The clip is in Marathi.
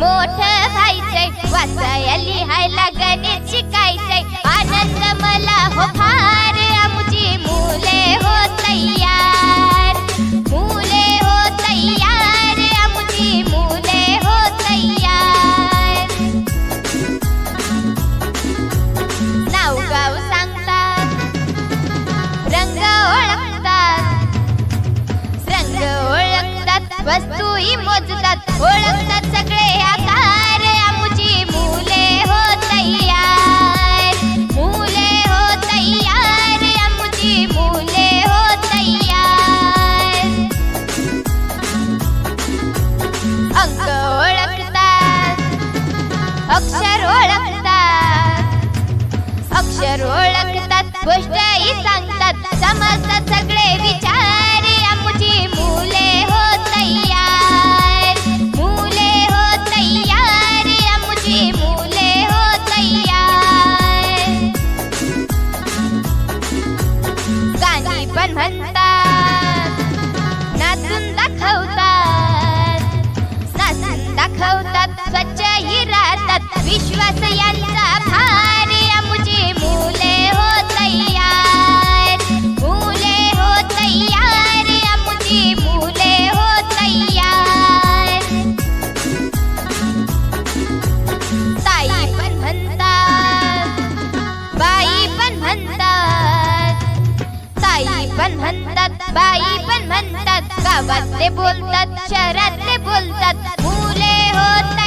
मोठ व्हायचंय वाचाया लिहायला गणित शिकायचंय आनंद मला हो फार आमची मुले हो तयार. मुले हो तयार आमची मुले हो तयार. नाव गाव सांगतात रंग ओळखतात. रंग ओळखतात वस्तूही मोजतात. ओळख ओळखतात. अक्षर ओळखतात गोष्टही सांगतात. समजतात सगळे विचार. आमची मुले हो तयार. मुले हो तयार. आमची मुले हो तयार. गाणी पण म्हणतात नाचून दाखवतात. नाचून दाखवतात स्वच्छही हिरा विश्वास यांचा भार मुझे मुले हो तयार. मुले हो तयार आमची मुले हो तयार. ताई पण म्हणतात बाई पण म्हणतात. ताई पण म्हणतात बाई पण म्हणतात गावातले बोलतात शहरातले बोलतात. मुले होत